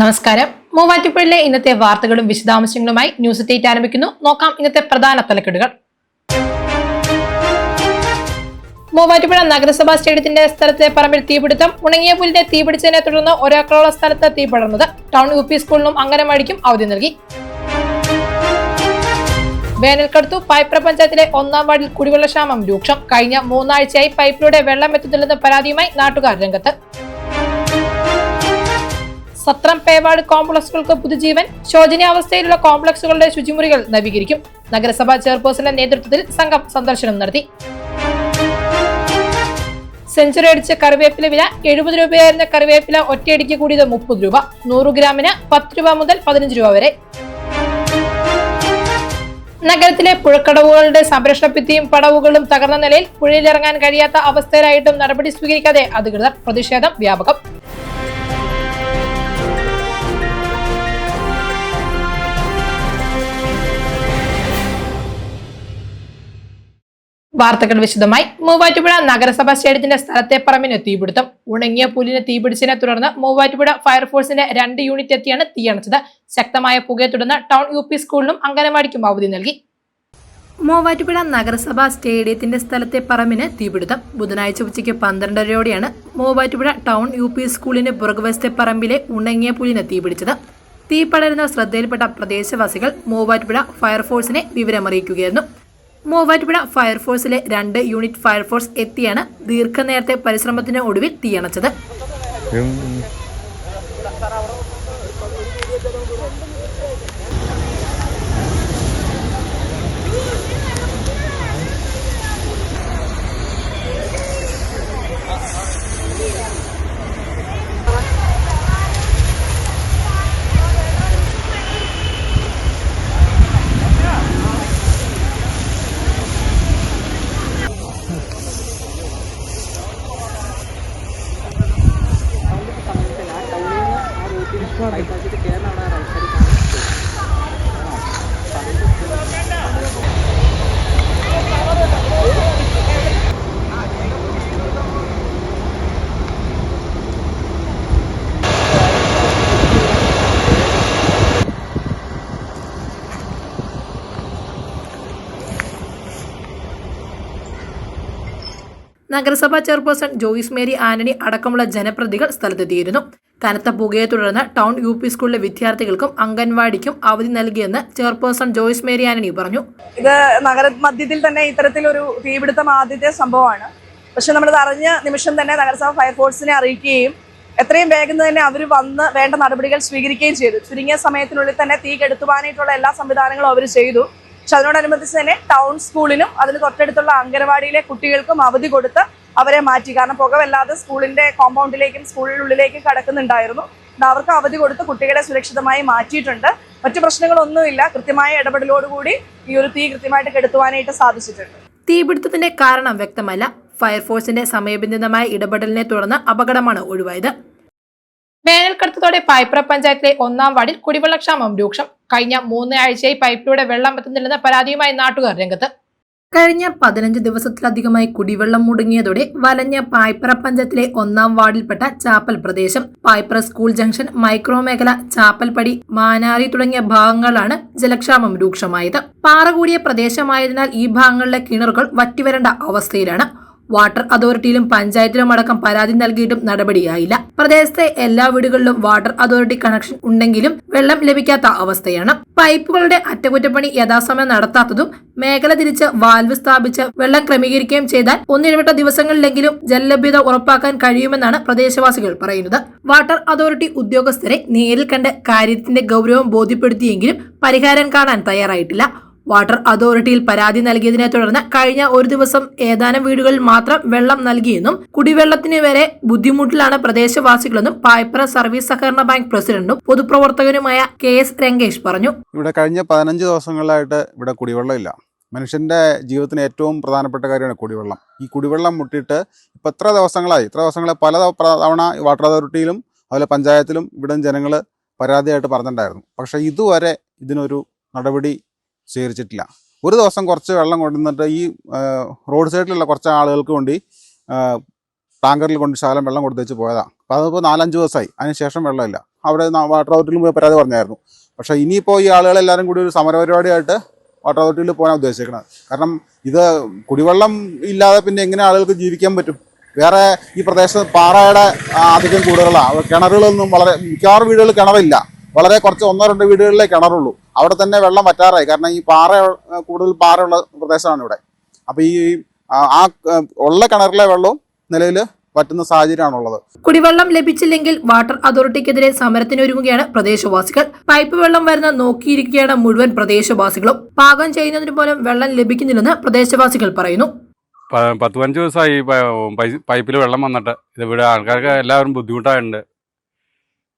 നമസ്കാരം. മൂവാറ്റുപുഴയിലെ ഇന്നത്തെ വാർത്തകളും വിശദാംശങ്ങളുമായി ന്യൂസ് ഡേറ്റ് ആരംഭിക്കുന്നു. നോക്കാം ഇന്നത്തെ പ്രധാന തലക്കെട്ടുകൾ. മൂവാറ്റുപുഴ നഗരസഭാ സ്റ്റേഡിയത്തിന്റെ സ്ഥലത്തെ പറമ്പിൽ തീപിടുത്തം ഉണങ്ങിയ പുല്ലിന്റെ തീപിടിച്ചതിനെ തുടർന്ന് ഒരേക്കറോളം സ്ഥലത്ത് തീ പടർന്നത്. ടൗൺ യു പി സ്കൂളിനും അംഗനവാടിക്കും അവധി നൽകി. വേനൽക്കടുത്തു പൈപ്ര പഞ്ചായത്തിലെ ഒന്നാം വാർഡിൽ കുടിവെള്ളക്ഷാമം രൂക്ഷം. കഴിഞ്ഞ മൂന്നാഴ്ചയായി പൈപ്പിലൂടെ വെള്ളം എത്തുന്നില്ലെന്ന പരാതിയുമായി നാട്ടുകാർ രംഗത്ത്. സത്രം പേവാട് കോംപ്ലക്സുകൾക്ക് പുതുജീവൻ ശോചനീയാവസ്ഥയിലുള്ള കോംപ്ലക്സുകളുടെ ശുചിമുറികൾ നവീകരിക്കും. നഗരസഭാ ചെയർപേഴ്സന്റെ നേതൃത്വത്തിൽ സംഘം സന്ദർശനം നടത്തി. സെഞ്ചുറി അടിച്ച കറിവേപ്പില വില എഴുപത് രൂപയായിരുന്ന കറിവേപ്പില ഒറ്റയടിക്ക് കൂടിയത് മുപ്പത് രൂപ. നൂറ് ഗ്രാമിന് പത്ത് രൂപ മുതൽ പതിനഞ്ച് രൂപ വരെ. നഗരത്തിലെ പുഴക്കടവുകളുടെ സംരക്ഷണ ഭിത്തിയും പടവുകളും തകർന്ന നിലയിൽ പുഴയിലിറങ്ങാൻ കഴിയാത്ത അവസ്ഥയിലായിട്ടും നടപടി സ്വീകരിക്കാതെ അധികൃതർ പ്രതിഷേധം വ്യാപകം. വാർത്തകൾ വിശദമായി. മൂവാറ്റുപുഴ നഗരസഭാ സ്റ്റേഡിയത്തിന്റെ സ്ഥലത്തെ പറമ്പിന് തീപിടുത്തം. ഉണങ്ങിയ പുലിന് തീപിടിച്ചതിനെ തുടർന്ന് മൂവാറ്റുപുഴ ഫയർഫോഴ്സിന്റെ രണ്ട് യൂണിറ്റ് എത്തിയാണ് തീയണച്ചത്. ശക്തമായ പുകയെ തുടർന്ന് ടൗൺ യു പി സ്കൂളിനും അംഗനവാടിക്കും അവധി നൽകി. മൂവാറ്റുപുഴ നഗരസഭാ സ്റ്റേഡിയത്തിന്റെ സ്ഥലത്തെ പറമ്പിന് തീപിടുത്തം. ബുധനാഴ്ച ഉച്ചയ്ക്ക് പന്ത്രണ്ടരയോടെയാണ് മൂവാറ്റുപുഴ ടൗൺ യു പി സ്കൂളിന് പുറകുവശത്തെ പറമ്പിലെ ഉണങ്ങിയ പുലിന് തീപിടിച്ചത്. തീ പടരുന്ന ശ്രദ്ധയിൽപ്പെട്ട പ്രദേശവാസികൾ മൂവാറ്റുപുഴ ഫയർഫോഴ്സിനെ വിവരമറിയിക്കുകയായിരുന്നു. മൂവാറ്റുപുഴ ഫയർഫോഴ്സിലെ രണ്ട് യൂണിറ്റ് ഫയർഫോഴ്സ് എത്തിയാണ് ദീർഘനേരത്തെ പരിശ്രമത്തിന് ഒടുവിൽ തീയണച്ചത് നഗരസഭാ ചെയർപേഴ്സൺ ജോയിസ് മേരി ആന്റണി അടക്കമുള്ള ജനപ്രതികൾ സ്ഥലത്തെത്തിയിരുന്നു. കനത്ത പുകയെ തുടർന്ന് ടൗൺ യു പി സ്കൂളിലെ വിദ്യാർത്ഥികൾക്കും അംഗൻവാടിക്കും അവധി നൽകിയെന്ന് ചെയർപേഴ്സൺ ജോയിസ് മേരി ആന്റണി പറഞ്ഞു. ഇത് നഗര മധ്യത്തിൽ തന്നെ ഇത്തരത്തിലൊരു തീപിടുത്തം ആദ്യത്തെ സംഭവമാണ്. പക്ഷെ നമ്മൾ അറിഞ്ഞ നിമിഷം തന്നെ നഗരസഭ ഫയർഫോഴ്സിനെ അറിയിക്കുകയും എത്രയും വേഗം തന്നെ അവർ വന്ന് വേണ്ട നടപടികൾ സ്വീകരിക്കുകയും ചെയ്തു. ചുരുങ്ങിയ സമയത്തിനുള്ളിൽ തന്നെ തീ കെടുത്തുവാനായിട്ടുള്ള എല്ലാ സംവിധാനങ്ങളും അവർ ചെയ്തു. പക്ഷെ അതിനോടനുബന്ധിച്ച് തന്നെ ടൗൺ സ്കൂളിനും അതിന് തൊട്ടടുത്തുള്ള അംഗനവാടിയിലെ കുട്ടികൾക്കും അവധി കൊടുത്ത് അവരെ മാറ്റി. കാരണം പുകവല്ലാതെ സ്കൂളിന്റെ കോമ്പൗണ്ടിലേക്കും സ്കൂളിനുള്ളിലേക്കും കടക്കുന്നുണ്ടായിരുന്നു. അവർക്ക് അവധി കൊടുത്ത് കുട്ടികളെ സുരക്ഷിതമായി മാറ്റിയിട്ടുണ്ട്. മറ്റു പ്രശ്നങ്ങളൊന്നുമില്ല. കൃത്യമായ ഇടപെടലോടുകൂടി ഈ ഒരു തീ കൃത്യമായിട്ട് കെടുത്തുവാനായിട്ട് സാധിച്ചിട്ടുണ്ട്. തീപിടുത്തത്തിന്റെ കാരണം വ്യക്തമല്ല. ഫയർഫോഴ്സിന്റെ സമയബന്ധിതമായ ഇടപെടലിനെ തുടർന്ന് അപകടമാണ് ഒഴിവായത്. വേനൽക്കടുത്തതോടെ പൈപ്ര പഞ്ചായത്തിലെ ഒന്നാം വാർഡിൽ കുടിവെള്ളക്ഷാമം രൂക്ഷം. കഴിഞ്ഞ മൂന്ന് ആഴ്ചയായി പൈപ്പിലൂടെ വെള്ളം എത്തുന്നില്ലെന്ന പരാതിയുമായി നാട്ടുകാർ രംഗത്ത്. കഴിഞ്ഞ പതിനഞ്ച് ദിവസത്തിലധികമായി കുടിവെള്ളം മുടങ്ങിയതോടെ വലഞ്ഞ പായ്പ്ര പഞ്ചായത്തിലെ ഒന്നാം വാർഡിൽപ്പെട്ട ചാപ്പൽ പ്രദേശം പായ്പ്ര സ്കൂൾ ജംഗ്ഷൻ മൈക്രോ മേഖല ചാപ്പൽപ്പടി മാനാരി തുടങ്ങിയ ഭാഗങ്ങളിലാണ് ജലക്ഷാമം രൂക്ഷമായത്. പാറ കൂടിയ പ്രദേശമായതിനാൽ ഈ ഭാഗങ്ങളിലെ കിണറുകൾ വറ്റിവരേണ്ട അവസ്ഥയിലാണ് വാട്ടർ അതോറിറ്റിയിലും പഞ്ചായത്തിലും അടക്കം പരാതി നൽകിയിട്ടും നടപടിയായില്ല. പ്രദേശത്തെ എല്ലാ വീടുകളിലും വാട്ടർ അതോറിറ്റി കണക്ഷൻ ഉണ്ടെങ്കിലും വെള്ളം ലഭിക്കാത്ത അവസ്ഥയാണ്. പൈപ്പുകളുടെ അറ്റകുറ്റപ്പണി യഥാസമയം നടത്താത്തതും മേഖല തിരിച്ച് വാൽവ് സ്ഥാപിച്ച് വെള്ളം ക്രമീകരിക്കുകയും ചെയ്താൽ ഒന്നിടവിട്ട ദിവസങ്ങളിലെങ്കിലും ജലലഭ്യത ഉറപ്പാക്കാൻ കഴിയുമെന്നാണ് പ്രദേശവാസികൾ പറയുന്നത്. വാട്ടർ അതോറിറ്റി ഉദ്യോഗസ്ഥരെ നേരിൽ കണ്ട് കാര്യത്തിന്റെ ഗൗരവം ബോധ്യപ്പെടുത്തിയെങ്കിലും പരിഹാരം കാണാൻ തയ്യാറായിട്ടില്ല. വാട്ടർ അതോറിറ്റിയിൽ പരാതി നൽകിയതിനെ തുടർന്ന് കഴിഞ്ഞ ഒരു ദിവസം ഏതാനും വീടുകളിൽ മാത്രം വെള്ളം നൽകിയെന്നും കുടിവെള്ളത്തിന് വരെ ബുദ്ധിമുട്ടിലാണ് പ്രദേശവാസികളെന്നും പായ്പ്ര സർവീസ് സഹകരണ ബാങ്ക് പ്രസിഡന്റും പൊതുപ്രവർത്തകനുമായ കെ എസ് രംഗേഷ് പറഞ്ഞു. ഇവിടെ കഴിഞ്ഞ പതിനഞ്ച് ദിവസങ്ങളിലായിട്ട് ഇവിടെ കുടിവെള്ളമില്ല. മനുഷ്യന്റെ ജീവിതത്തിന് ഏറ്റവും പ്രധാനപ്പെട്ട കാര്യമാണ് കുടിവെള്ളം. ഈ കുടിവെള്ളം മുട്ടിയിട്ട് ഇപ്പം എത്ര ദിവസങ്ങളായി? ഇത്ര ദിവസങ്ങളെ പല തവണ വാട്ടർ അതോറിറ്റിയിലും അതുപോലെ പഞ്ചായത്തിലും ഇവിടെ ജനങ്ങൾ പരാതിയായിട്ട് പറഞ്ഞിട്ടുണ്ടായിരുന്നു. പക്ഷേ ഇതുവരെ ഇതിനൊരു നടപടി സ്വീകരിച്ചിട്ടില്ല. ഒരു ദിവസം കുറച്ച് വെള്ളം കൊണ്ടുവന്നിട്ട് ഈ റോഡ് സൈഡിലുള്ള കുറച്ച് ആളുകൾക്ക് വേണ്ടി ടാങ്കറിൽ കൊണ്ട് ശകലം വെള്ളം കൊടുത്തേച്ച് പോയതാണ് അപ്പോൾ അതിപ്പോൾ നാലഞ്ച് ദിവസമായി. അതിന് ശേഷം വെള്ളമില്ല. അവിടെ വാട്ടർ അതോറിറ്റിയിൽ പോയി പരാതി പറഞ്ഞായിരുന്നു. പക്ഷേ ഇനിയിപ്പോൾ ഈ ആളുകളെല്ലാവരും കൂടി ഒരു സമരപരിപാടിയായിട്ട് വാട്ടർ അതോറിറ്റിയിൽ പോകാൻ ഉദ്ദേശിക്കുന്നത് കാരണം ഇത് കുടിവെള്ളം ഇല്ലാതെ പിന്നെ എങ്ങനെ ആളുകൾക്ക് ജീവിക്കാൻ പറ്റും? വേറെ ഈ പ്രദേശത്ത് പാറയുടെ അധികം കൂടുതലാണ് കിണറുകളൊന്നും വളരെ മിക്കവാറും വീടുകളിൽ കിണറില്ല. വളരെ കുറച്ച് ഒന്നോ രണ്ടോ വീടുകളിലേ കിണറുള്ളൂ. അവിടെ തന്നെ വെള്ളം വറ്റാറായി. കാരണം ഈ പാറ കൂടുതൽ പാറയുള്ള പ്രദേശമാണ് ഇവിടെ. അപ്പോൾ ഈ ആ ഉള്ള കിണറിലെ വെള്ളവും നിലവിൽ പറ്റുന്ന സാഹചര്യമാണുള്ളത്. കുടിവെള്ളം ലഭിച്ചില്ലെങ്കിൽ വാട്ടർ അതോറിറ്റിക്കെതിരെ സമരത്തിനൊരുങ്ങുകയാണ് പ്രദേശവാസികൾ. പൈപ്പ് വെള്ളം വരുന്ന നോക്കിയിരിക്കുകയാണ് മുഴുവൻ പ്രദേശവാസികളും. പാകം ചെയ്യുന്നതിന് പോലും വെള്ളം ലഭിക്കുന്നില്ലെന്ന് പ്രദേശവാസികൾ പറയുന്നു. പത്ത് പതിനഞ്ച് ദിവസമായി പൈപ്പിൽ വെള്ളം വന്നിട്ട്. ഇത് ഇവിടെ ആൾക്കാർക്ക് എല്ലാവരും ബുദ്ധിമുട്ടായിട്ടുണ്ട്.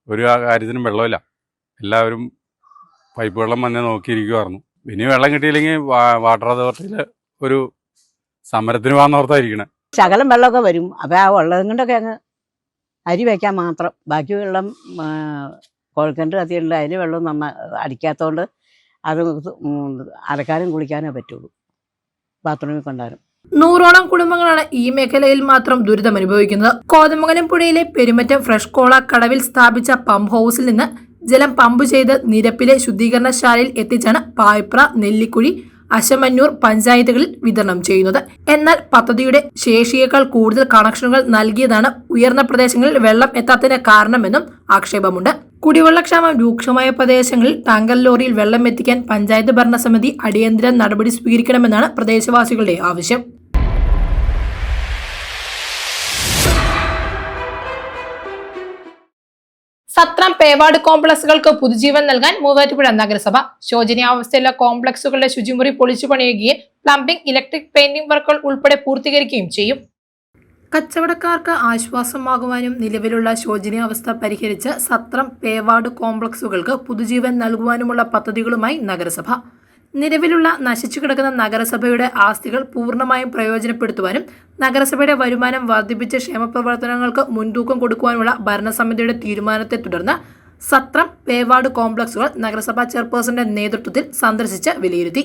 ഒരു ആ കാര്യത്തിനും വെള്ളമില്ല. എല്ലാവരും പൈപ്പ് വെള്ളം വന്ന് നോക്കിയിരിക്കുമായിരുന്നു ഇനി വെള്ളം കിട്ടിയില്ലെങ്കിൽ വാട്ടർ അതോറിറ്റിയിൽ ഒരു സമരത്തിന് പോകാന്നോർത്തായിരിക്കണേ ശകലം വെള്ളമൊക്കെ വരും. അപ്പം ആ വെള്ളം കൊണ്ടൊക്കെ അങ്ങ് അരി വയ്ക്കാൻ മാത്രം. ബാക്കി വെള്ളം കോഴിക്കണ്ട് കത്തിയുണ്ട് അതിൽ വെള്ളം നന്ന അടിക്കാത്തതുകൊണ്ട് അത് അരക്കാനും കുളിക്കാനോ കുളിക്കാനേ പറ്റുള്ളൂ. ബാത്റൂമിൽ കൊണ്ടാലും നൂറോളം കുടുംബങ്ങളാണ് ഈ മേഖലയിൽ മാത്രം ദുരിതം അനുഭവിക്കുന്നത് കോതമംഗലം പുഴയിലെ പെരുമറ്റം ഫ്രഷ് കോള കടവിൽ സ്ഥാപിച്ച പമ്പ് ഹൗസിൽ നിന്ന് ജലം പമ്പ് ചെയ്ത് നിരപ്പിലെ ശുദ്ധീകരണശാലയിൽ എത്തിച്ചാണ് പായ്പ്ര നെല്ലിക്കുഴി അശമന്നൂർ പഞ്ചായത്തുകളിൽ വിതരണം ചെയ്യുന്നത്. എന്നാൽ പദ്ധതിയുടെ ശേഷിയേക്കാൾ കൂടുതൽ കണക്ഷനുകൾ നൽകിയതാണ് ഉയർന്ന പ്രദേശങ്ങളിൽ വെള്ളം എത്താത്തതിന് കാരണമെന്നും ആക്ഷേപമുണ്ട്. കുടിവെള്ളക്ഷാമം രൂക്ഷമായ പ്രദേശങ്ങളിൽ ടാങ്കർ ലോറിയിൽ വെള്ളം എത്തിക്കാൻ പഞ്ചായത്ത് ഭരണസമിതി അടിയന്തര നടപടി സ്വീകരിക്കണമെന്നാണ് പ്രദേശവാസികളുടെ ആവശ്യം. സത്രം പേവാട് കോംപ്ലക്സുകൾക്ക് പുതുജീവൻ നൽകാൻ മൂവാറ്റുപുഴ നഗരസഭ. ശോചനീയാവസ്ഥയിലുള്ള കോംപ്ലക്സുകളുടെ ശുചിമുറി പൊളിച്ചു പണിയുകയും പ്ലംബിംഗ് ഇലക്ട്രിക് പെയിന്റിംഗ് വർക്കുകൾ ഉൾപ്പെടെ പൂർത്തീകരിക്കുകയും ചെയ്യും. കച്ചവടക്കാർക്ക് ആശ്വാസമാകുവാനും നിലവിലുള്ള ശോചനീയാവസ്ഥ പരിഹരിച്ച് സത്രം പേവാട് കോംപ്ലക്സുകൾക്ക് പുതുജീവൻ നൽകുവാനുമുള്ള പദ്ധതികളുമായി നഗരസഭ. നിലവിലുള്ള നശിച്ചു കിടക്കുന്ന നഗരസഭയുടെ ആസ്തികൾ പൂർണമായും പ്രയോജനപ്പെടുത്തുവാനും നഗരസഭയുടെ വരുമാനം വർദ്ധിപ്പിച്ച് ക്ഷേമപ്രവർത്തനങ്ങൾക്ക് മുൻതൂക്കം കൊടുക്കുവാനുള്ള ഭരണസമിതിയുടെ തീരുമാനത്തെ തുടർന്ന് സത്രം പേവാട് കോംപ്ലക്സുകൾ നഗരസഭാ ചെയർപേഴ്സന്റെ നേതൃത്വത്തിൽ സന്ദർശിച്ച് വിലയിരുത്തി.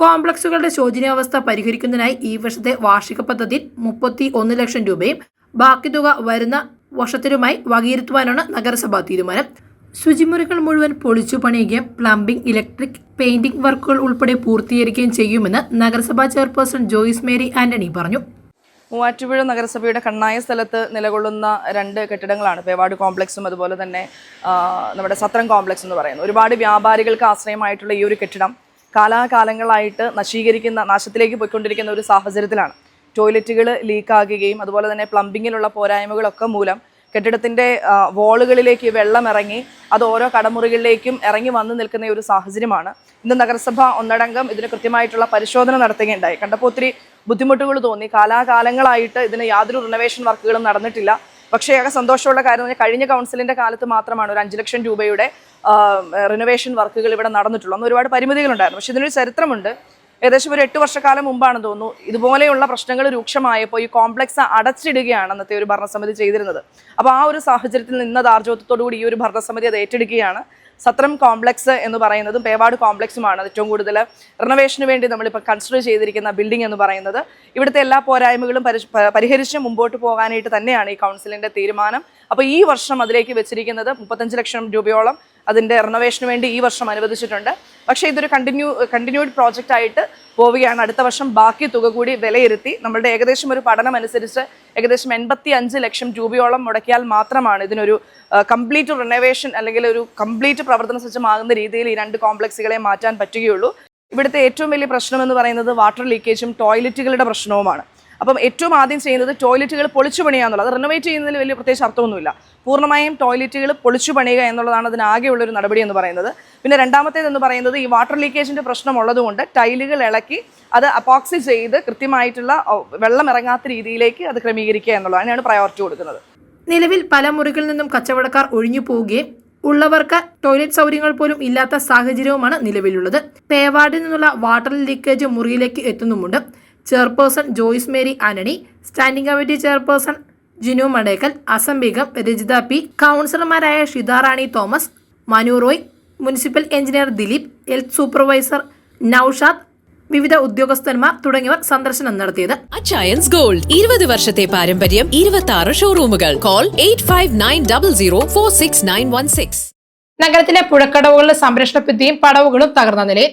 കോംപ്ലക്സുകളുടെ ശോചനീയാവസ്ഥ പരിഹരിക്കുന്നതിനായി ഈ വർഷത്തെ വാർഷിക പദ്ധതിയിൽ മുപ്പത്തി ഒന്ന് ലക്ഷം രൂപയും ബാക്കി തുക വരുന്ന വർഷത്തിലുമായി വകയിരുത്തുവാനാണ് നഗരസഭാ തീരുമാനം. ശുചിമുറികൾ മുഴുവൻ പൊളിച്ചു പണിയുകയും പ്ലംബിംഗ് ഇലക്ട്രിക് പെയിന്റിംഗ് വർക്കുകൾ ഉൾപ്പെടെ പൂർത്തീകരിക്കുകയും ചെയ്യുമെന്ന് നഗരസഭാ ചെയർപേഴ്സൺ ജോയിസ് മേരി ആന്റണി പറഞ്ഞു. മൂവാറ്റുപുഴ നഗരസഭയുടെ കണ്ണായ സ്ഥലത്ത് നിലകൊള്ളുന്ന രണ്ട് കെട്ടിടങ്ങളാണ്. പേവാട് കോംപ്ലക്സും അതുപോലെ തന്നെ നമ്മുടെ സത്രം കോംപ്ലക്സ് എന്ന് പറയുന്നത്. ഒരുപാട് വ്യാപാരികൾക്ക് ആശ്രയമായിട്ടുള്ള ഈ ഒരു കെട്ടിടം കാലാകാലങ്ങളായിട്ട് നശീകരിക്കുന്ന നാശത്തിലേക്ക് പോയിക്കൊണ്ടിരിക്കുന്ന ഒരു സാഹചര്യത്തിലാണ്. ടോയ്ലറ്റുകൾ ലീക്കാകുകയും അതുപോലെ തന്നെ പ്ലംബിങ്ങിലുള്ള പോരായ്മകളൊക്കെ മൂലം കെട്ടിടത്തിന്റെ വോളുകളിലേക്ക് വെള്ളം ഇറങ്ങി അത് ഓരോ കടമുറികളിലേക്കും ഇറങ്ങി വന്നു നിൽക്കുന്ന ഒരു സാഹചര്യമാണ്. ഇന്ന് നഗരസഭ ഒന്നടങ്കം ഇതിന് കൃത്യമായിട്ടുള്ള പരിശോധന നടത്തുകയുണ്ടായി. കണ്ടപ്പോൾ ഒത്തിരി ബുദ്ധിമുട്ടുകൾ തോന്നി. കാലാകാലങ്ങളായിട്ട് ഇതിന് യാതൊരു റിനോവേഷൻ വർക്കുകളും നടന്നിട്ടില്ല. പക്ഷേ ഏക സന്തോഷമുള്ള കാര്യം പറഞ്ഞാൽ കഴിഞ്ഞ കൗൺസിലിന്റെ കാലത്ത് മാത്രമാണ് ഒരു അഞ്ച് ലക്ഷം രൂപയുടെ റിനോവേഷൻ വർക്കുകൾ ഇവിടെ നടന്നിട്ടുള്ളൂ. അന്ന് ഒരുപാട് പരിമിതികളുണ്ടായിരുന്നു. പക്ഷേ ഇതിനൊരു ചരിത്രമുണ്ട്. ഏകദേശം ഒരു എട്ട് വർഷക്കാലം മുമ്പാണെന്ന് തോന്നുന്നു. ഇതുപോലെയുള്ള പ്രശ്നങ്ങൾ രൂക്ഷമായപ്പോൾ ഈ കോംപ്ലക്സ് അടച്ചിടുകയാണ് അന്നത്തെ ഒരു ഭരണസമിതി ചെയ്തിരുന്നത്. അപ്പോൾ ആ ഒരു സാഹചര്യത്തിൽ നിന്ന് ആർജവത്തോടു കൂടി ഈ ഒരു ഭരണസമിതി അത് ഏറ്റെടുക്കുകയാണ്. സത്രം കോംപ്ലക്സ് എന്ന് പറയുന്നതും പേവാട് കോംപ്ലക്സുമാണ് ഏറ്റവും കൂടുതൽ റിനോവേഷന് വേണ്ടി നമ്മളിപ്പോൾ കൺസിഡർ ചെയ്തിരിക്കുന്ന ബിൽഡിംഗ് എന്ന് പറയുന്നത്. ഇവിടുത്തെ എല്ലാ പോരായ്മകളും പരിഹരിച്ച് മുമ്പോട്ട് പോകാനായിട്ട് തന്നെയാണ് ഈ കൗൺസിലിന്റെ തീരുമാനം. അപ്പോൾ ഈ വർഷം അതിലേക്ക് വെച്ചിരിക്കുന്നത് മുപ്പത്തഞ്ച് ലക്ഷം രൂപയോളം അതിന്റെ റിനോവേഷന് വേണ്ടി ഈ വർഷം അനുവദിച്ചിട്ടുണ്ട്. പക്ഷേ ഇതൊരു കണ്ടിന്യൂ കണ്ടിന്യൂഡ് പ്രോജക്റ്റ് ആയിട്ട് പോവുകയാണ്. അടുത്ത വർഷം ബാക്കി തുക കൂടി വിലയിരുത്തി നമ്മളുടെ ഏകദേശം ഒരു പഠനം അനുസരിച്ച് ഏകദേശം എൺപത്തി അഞ്ച് ലക്ഷം രൂപയോളം മുടക്കിയാൽ മാത്രമാണ് ഇതിനൊരു കംപ്ലീറ്റ് റിനോവേഷൻ അല്ലെങ്കിൽ ഒരു കംപ്ലീറ്റ് പ്രവർത്തന സജ്ജമാകുന്ന രീതിയിൽ ഈ രണ്ട് കോംപ്ലക്സുകളെ മാറ്റാൻ പറ്റുകയുള്ളൂ. ഇവിടുത്തെ ഏറ്റവും വലിയ പ്രശ്നം എന്ന് പറയുന്നത് വാട്ടർ ലീക്കേജും ടോയ്ലറ്റുകളുടെ പ്രശ്നവുമാണ്. അപ്പം ഏറ്റവും ആദ്യം ചെയ്യുന്നത് ടോയ്ലറ്റുകൾ പൊളിച്ചു പണിയുക എന്നുള്ളത്. റിനോവേറ്റ് ചെയ്യുന്നതിൽ വലിയ പ്രത്യേകിച്ച് അർത്ഥമൊന്നുമില്ല. പൂർണമായും ടോയ്ലറ്റുകൾ പൊളിച്ചു പണിയുക എന്നുള്ളതാണ് അതിനാകെയുള്ള ഒരു നടപടി എന്ന് പറയുന്നത്. പിന്നെ രണ്ടാമത്തേത് എന്ന് പറയുന്നത് ഈ വാട്ടർ ലീക്കേജിന്റെ പ്രശ്നം ഉള്ളതുകൊണ്ട് ടൈലുകൾ ഇളക്കി അത് അപ്പോക്സി ചെയ്ത് കൃത്യമായിട്ടുള്ള വെള്ളം ഇറങ്ങാത്ത രീതിയിലേക്ക് അത് ക്രമീകരിക്കുക എന്നുള്ളതാണ് പ്രയോറിറ്റി കൊടുക്കുന്നത്. നിലവിൽ പല മുറികളിൽ നിന്നും കച്ചവടക്കാർ ഒഴിഞ്ഞു പോവുകയും ഉള്ളവർക്ക് ടോയ്ലറ്റ് സൗകര്യങ്ങൾ പോലും ഇല്ലാത്ത സാഹചര്യവുമാണ് നിലവിലുള്ളത്. പേവാർഡിൽ നിന്നുള്ള വാട്ടർ ലീക്കേജ് മുറിയിലേക്ക് എത്തുന്നുമുണ്ട്. Chairperson Joyce Mary Antony standing committee chairperson Jinu Madekkal അസംബികം Rajitha P കൗൺസിലർമാരായ Shitharani Thomas Manu Roy municipal engineer Dileep health supervisor Noushad വിവിധ ഉദ്യോഗസ്ഥന്മാർ തുടങ്ങിയവർ സന്ദർശനം നടത്തിയത്. അച്ചയൻസ് ഗോൾഡ് ഇരുപത് വർഷത്തെ പാരമ്പര്യം ഇരുപത്തി ആറ് ഷോറൂമുകൾ call eight five nine double zero four six nine one six നഗരത്തിലെ പുഴക്കടവുകളുടെ സംരക്ഷണ ഭിത്തിയും പടവുകളും തകർന്ന നിലയിൽ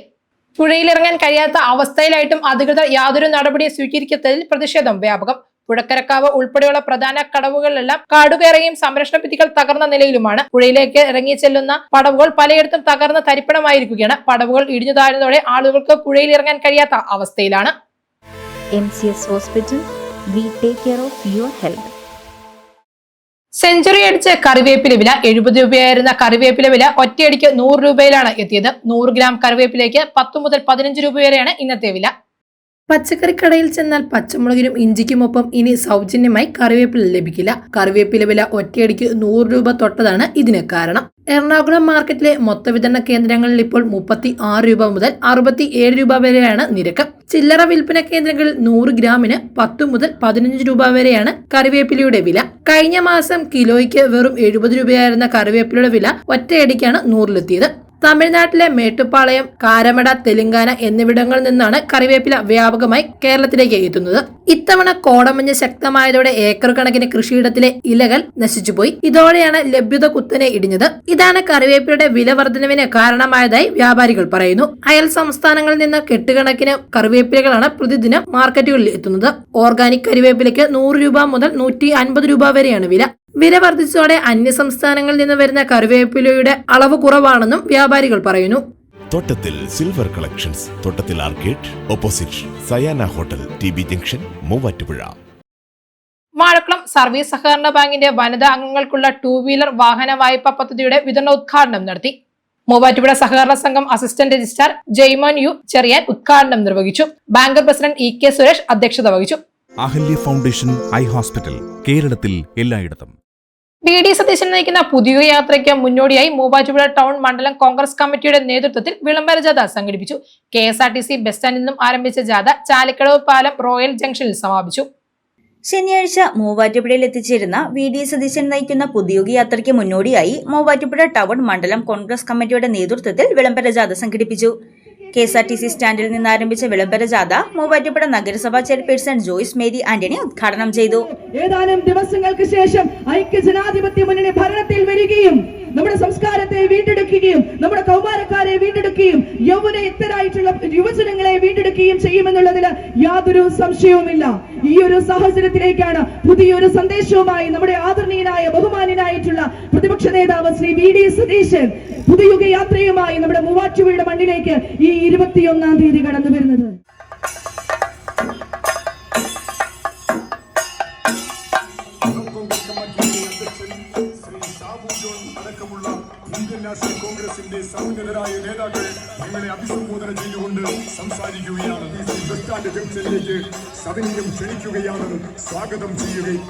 പുഴയിലിറങ്ങാൻ കഴിയാത്ത അവസ്ഥയിലായിട്ടും അധികൃതർ യാതൊരു നടപടിയും സ്വീകരിക്കാത്തതിൽ പ്രതിഷേധം വ്യാപകം. പുഴക്കരക്കാവ് ഉൾപ്പെടെയുള്ള പ്രധാന കടവുകളിലെല്ലാം കാടുകയറുകയും സംരക്ഷണ ഭിത്തികൾ തകർന്ന നിലയിലുമാണ്. പുഴയിലേക്ക് ഇറങ്ങി ചെല്ലുന്ന പടവുകൾ പലയിടത്തും തകർന്ന് തരിപ്പണമായിരിക്കുകയാണ്. പടവുകൾ ഇടിഞ്ഞു താഴ്ന്നതോടെ ആളുകൾക്ക് പുഴയിൽ ഇറങ്ങാൻ കഴിയാത്ത അവസ്ഥയിലാണ്. MCS hospital we take care of your health. Century അടിച്ച് കറിവേപ്പില വില എഴുപത് രൂപയായിരുന്ന കറിവേപ്പില വില ഒറ്റയടിക്ക് നൂറ് രൂപയിലാണ് എത്തിയത്. നൂറ് ഗ്രാം കറിവേപ്പിലേക്ക് പത്ത് മുതൽ പതിനഞ്ച് രൂപ വരെയാണ് ഇന്നത്തെ വില. പച്ചക്കറിക്കടയിൽ ചെന്നാൽ പച്ചമുളകിനും ഇഞ്ചിക്കുമൊപ്പം ഇനി സൗജന്യമായി കറിവേപ്പില ലഭിക്കില്ല. കറിവേപ്പില വില ഒറ്റയടിക്ക് നൂറ് രൂപ തൊട്ടതാണ് ഇതിന് കാരണം. എറണാകുളം മാർക്കറ്റിലെ മൊത്ത വിതരണ കേന്ദ്രങ്ങളിൽ ഇപ്പോൾ മുപ്പത്തി ആറ് രൂപ മുതൽ അറുപത്തി ഏഴ് രൂപ വരെയാണ് നിരക്ക്. ചില്ലറ വിൽപ്പന കേന്ദ്രങ്ങളിൽ നൂറ് ഗ്രാമിന് പത്ത് മുതൽ പതിനഞ്ച് രൂപ വരെയാണ് കറിവേപ്പിലയുടെ വില. കഴിഞ്ഞ മാസം കിലോയ്ക്ക് വെറും എഴുപത് രൂപയായിരുന്ന കറിവേപ്പിലയുടെ വില ഒറ്റയടിക്കാണ് നൂറിലെത്തിയത്. തമിഴ്നാട്ടിലെ മേട്ടുപ്പാളയം കാരമട തെലങ്കാന എന്നിവിടങ്ങളിൽ നിന്നാണ് കറിവേപ്പില വ്യാപകമായി കേരളത്തിലേക്ക് എത്തുന്നത്. ഇത്തവണ കോടമഞ്ഞ് ശക്തമായതോടെ ഏക്കർ കണക്കിന് കൃഷിയിടത്തിലെ ഇലകൾ നശിച്ചുപോയി. ഇതോടെയാണ് ലഭ്യത കുത്തനെ ഇടിഞ്ഞത്. ഇതാണ് കറിവേപ്പിലയുടെ വില വർധനവിന് കാരണമായതായി വ്യാപാരികൾ പറയുന്നു. അയൽ സംസ്ഥാനങ്ങളിൽ നിന്ന് കെട്ടുകണക്കിന് കറിവേപ്പിലകളാണ് പ്രതിദിനം മാർക്കറ്റുകളിൽ എത്തുന്നത്. ഓർഗാനിക് കറിവേപ്പിലയ്ക്ക് നൂറ് രൂപ മുതൽ നൂറ്റി രൂപ വരെയാണ് വില. വില വർദ്ധിച്ചതോടെ അന്യ സംസ്ഥാനങ്ങളിൽ നിന്ന് വരുന്ന കറിവേപ്പിലയുടെ അളവ് കുറവാണെന്നും വ്യാപാരികൾ പറയുന്നു. Thottathil silver collections Thottathil arcade opposite Sayana hotel T B junction Muvattupuzha. Vazhakkulam service സഹകരണ ബാങ്കിന്റെ വനിതാ അംഗങ്ങൾക്കുള്ള ടൂ വീലർ വാഹന വായ്പ പദ്ധതിയുടെ വിതരണോദ്ഘാടനം നടത്തി. മൂവാറ്റുപുഴ സഹകരണ സംഘം assistant registrar Jaimon U Cherian ഉദ്ഘാടനം നിർവഹിച്ചു. Banker president E K Suresh അധ്യക്ഷത വഹിച്ചു. അഹല്യ ഫൗണ്ടേഷൻ ഐ ഹോസ്പിറ്റൽ കേരളത്തിൽ എല്ലായിടത്തും. ബി ഡി സതീശൻ നയിക്കുന്ന പുതിയ യാത്രയ്ക്ക് മുന്നോടിയായി മൂവാറ്റുപുഴ ടൗൺ മണ്ഡലം കോൺഗ്രസ് കമ്മിറ്റിയുടെ നേതൃത്വത്തിൽ വിളംബര ജാഥ സംഘടിപ്പിച്ചു. K S R T C bus സ്റ്റാൻഡിൽ നിന്നും ആരംഭിച്ച ജാഥ ചാലിക്കടവ് പാലം റോയൽ ജംഗ്ഷനിൽ സമാപിച്ചു. ശനിയാഴ്ച മൂവാറ്റുപുഴയിൽ എത്തിച്ചേരുന്ന വി ഡി സതീശൻ നയിക്കുന്ന പുതിയുഗ യാത്രയ്ക്ക് മുന്നോടിയായി മൂവാറ്റുപുഴ ടൗൺ മണ്ഡലം കോൺഗ്രസ് കമ്മിറ്റിയുടെ നേതൃത്വത്തിൽ വിളംബര ജാഥ സംഘടിപ്പിച്ചു. K S R T C സ്റ്റാൻഡിൽ നിന്ന് ആരംഭിച്ച വിളംബര ജാഥ മൂവാറ്റുപുഴ നഗരസഭാ ചെയർപേഴ്സൺ ജോയിസ് മേരി ആന്റണി ഉദ്ഘാടനം ചെയ്തു. ഏതാനും ദിവസങ്ങൾക്ക് ശേഷം ഐക്യ ജനാധിപത്യ മുന്നണി ഭരണത്തിൽ വരികയും നമ്മുടെ സംസ്കാരത്തെ വീണ്ടെടുക്കുകയും നമ്മുടെ കൗമാരക്കാരെ വീണ്ടെടുക്കുകയും യൗവനയുക്തരായിട്ടുള്ള യുവജനങ്ങളെ വീണ്ടെടുക്കുകയും ചെയ്യുമെന്നുള്ളതിൽ യാതൊരു സംശയവുമില്ല. ഈ ഒരു സാഹചര്യത്തിലേക്കാണ് പുതിയൊരു സന്ദേശവുമായി നമ്മുടെ ആദരണീയനായ ബഹുമാനായിട്ടുള്ള പ്രതിപക്ഷ നേതാവ് ശ്രീ വി ഡി സതീശൻ പുതിയുഗ യാത്രയുമായി നമ്മുടെ മൂവാറ്റുപുഴയുടെ മണ്ണിലേക്ക് ഈ ഇരുപത്തിയൊന്നാം തീയതി കടന്നു വരുന്നത് അടക്കമുള്ള ഇന്ത്യൻ നാഷണൽ കോൺഗ്രസിന്റെ സമുന്നതരായ നേതാക്കൾ നിങ്ങളെ അഭിസംബോധന ചെയ്തുകൊണ്ട് സംസാരിക്കുകയാണ്. ബസ് സ്റ്റാൻഡ് ജംഗ്ഷനിലേക്ക് സവിനയം ക്ഷണിക്കുകയാണ് സ്വാഗതം ചെയ്യുകയും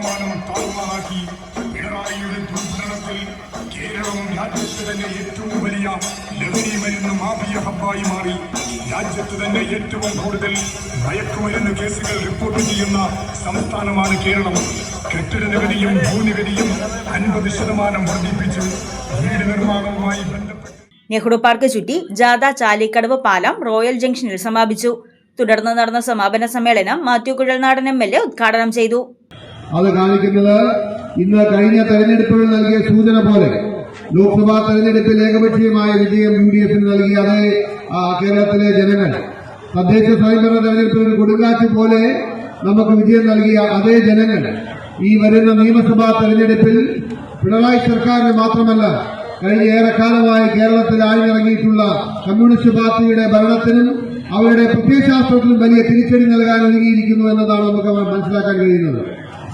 കേരളത്തിന്റെ താഴ്വാറാക്കി പിണറായിയുടെ ദുർഭരണത്തിൽ കേരളം രാജ്യത്ത് തന്നെ ഏറ്റവും വലിയ ലഹരി മരുന്ന് മാഫിയ ഹബ്ബായി മാറി. രാജ്യത്ത് തന്നെ ഏറ്റവും കൂടുതൽ മയക്കുമരുന്ന് കേസുകൾ റിപ്പോർട്ട് ചെയ്യുന്ന സംസ്ഥാനമാണ് കേരളം. കെട്ടിട നികുതിയും ഭൂനികുതിയും അൻപത് ശതമാനം വർദ്ധിപ്പിച്ചു വീട് നിർമ്മാണവുമായി നെഹ്റു പാർക്ക് ചുറ്റി ജാഥ ചാലിക്കടവ് പാലം റോയൽ ജംഗ്ഷനിൽ സമാപിച്ചു. തുടർന്ന് നടന്ന സമാപന സമ്മേളനം Mathew Kuzhalnadan M L A ഉദ്ഘാടനം ചെയ്തു. അത് കാണിക്കുന്നത് ഇന്ന് കഴിഞ്ഞ തെരഞ്ഞെടുപ്പുകൾ നൽകിയ സൂചന പോലെ ലോക്സഭാ തെരഞ്ഞെടുപ്പിൽ ഏകപക്ഷീയമായ വിജയം യു ഡി എഫിന് നൽകി അത് കേരളത്തിലെ ജനങ്ങൾ. തദ്ദേശ സ്വയംഭരണ തെരഞ്ഞെടുപ്പിൽ കൊടുങ്കാറ്റ് പോലെ നമുക്ക് വിജയം നൽകിയ അതേ ജനങ്ങൾ ഈ വരുന്ന നിയമസഭാ തെരഞ്ഞെടുപ്പിൽ പിണറായി സർക്കാരിന് മാത്രമല്ല കഴിഞ്ഞ ഏറെക്കാലമായി കേരളത്തിൽ ആഴ്ന്നിറങ്ങിയിട്ടുള്ള കമ്മ്യൂണിസ്റ്റ് പാർട്ടിയുടെ ഭരണത്തിനും അവരുടെ പ്രത്യയശാസ്ത്രത്തിനും വലിയ തിരിച്ചടി നൽകാൻ ഒരുങ്ങിയിരിക്കുന്നു എന്നതാണ് നമുക്ക് മനസ്സിലാക്കാൻ കഴിയുന്നത്.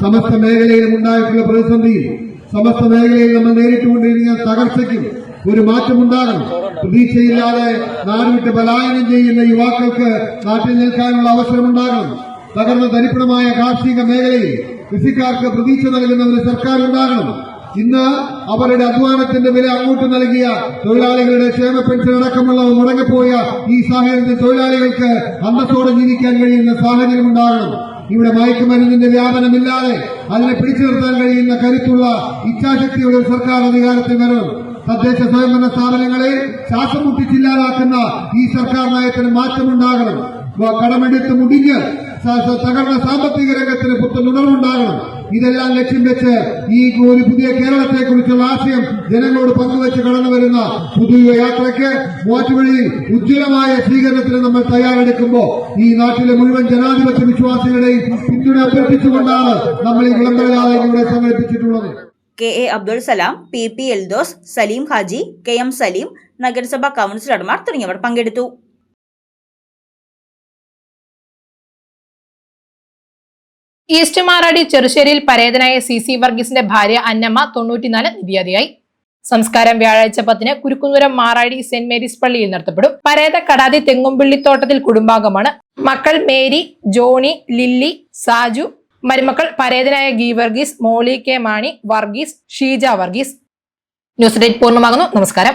സമസ്ത മേഖലയിലും ഉണ്ടായിട്ടുള്ള പ്രതിസന്ധിയിൽ സമസ്ത മേഖലയിൽ നമ്മൾ നേരിട്ടുകൊണ്ടിരിക്കുന്ന തകർച്ചയ്ക്കും ഒരു മാറ്റമുണ്ടാകണം. പ്രതീക്ഷയില്ലാതെ നാടുവിട്ട് പലായനം ചെയ്യുന്ന യുവാക്കൾക്ക് നാട്ടിൽ നിൽക്കാനുള്ള അവസരമുണ്ടാകണം. തകർന്ന തരിപ്പണമായ കാർഷിക മേഖലയിൽ കൃഷിക്കാർക്ക് പ്രതീക്ഷ നൽകുന്ന ഒരു സർക്കാർ ഉണ്ടാകണം ഇന്ന് അവരുടെ അധ്വാനത്തിന്റെ വില അങ്ങോട്ട് നൽകിയ തൊഴിലാളികളുടെ ക്ഷേമ പെൻഷൻ അടക്കമുള്ളവ മുടങ്ങിപ്പോയ ഈ സാഹചര്യത്തിൽ തൊഴിലാളികൾക്ക് അന്തത്തോടെ ജീവിക്കാൻ കഴിയുന്ന സാഹചര്യം ഉണ്ടാകണം ഇവിടെ മയക്കുമരുന്നിന്റെ വ്യാപനമില്ലാതെ അതിനെ പിടിച്ചു നിർത്താൻ കഴിയുന്ന കരുത്തുള്ള ഇച്ഛാശക്തിയുടെ സർക്കാർ അധികാരത്തിൽ വരണം തദ്ദേശ സ്വയംഭരണ സ്ഥാപനങ്ങളെ ശ്വാസം മുട്ടിച്ചില്ലാതാക്കുന്ന ഈ സർക്കാർ നയത്തിന് മാറ്റമുണ്ടാകണം. കടമെടുത്ത് മുടിഞ്ഞ് തകർന്ന സാമ്പത്തിക രംഗത്തിന് പുത്തൻ ഉണർവുണ്ടാകണം. ഇതെല്ലാം ലക്ഷ്യം വെച്ച് ഈ ഒരു പുതിയ കേരളത്തെ കുറിച്ചുള്ള ആശയം ജനങ്ങളോട് പങ്കുവെച്ച് കടന്നു വരുന്ന പുതിയ യാത്രയ്ക്ക് മൂവാറ്റുപുഴയിൽ ഉജ്ജ്വലമായ സ്വീകരണത്തിന് നമ്മൾ തയ്യാറെടുക്കുമ്പോൾ ഈ നാട്ടിലെ മുഴുവൻ ജനാധിപത്യ വിശ്വാസികളുടെയും പിന്തുണ അഭ്യർത്ഥിച്ചുകൊണ്ടാണ് നമ്മൾ ഈ വിളംബരജാഥ സംഘടിപ്പിച്ചിട്ടുള്ളത് K A Abdul Salam P P Eldhose Saleem Haji K M Saleem നഗരസഭാ കൌൺസിലർമാർ തുടങ്ങിയവർ പങ്കെടുത്തു. ഈസ്റ്റ് മാറാടി ചെറുശ്ശേരിയിൽ പരേതനായ സി സി വർഗീസിന്റെ ഭാര്യ അന്നമ്മ തൊണ്ണൂറ്റിനാല് നിര്യാതയായി. സംസ്കാരം വ്യാഴാഴ്ച പത്തിന് കുരുക്കുന്നൂരം മാറാടി സെന്റ് മേരീസ് പള്ളിയിൽ നടത്തപ്പെടും. പരേത കടാതി തെങ്ങുംപിള്ളിത്തോട്ടത്തിൽ കുടുംബാംഗമാണ്. മക്കൾ മേരി ജോണി ലില്ലി സാജു മരുമക്കൾ പരേതനായ ghee Varghese Molly K Mani Varghese Sheeja Varghese. News date പൂർണമാകുന്നു. നമസ്കാരം.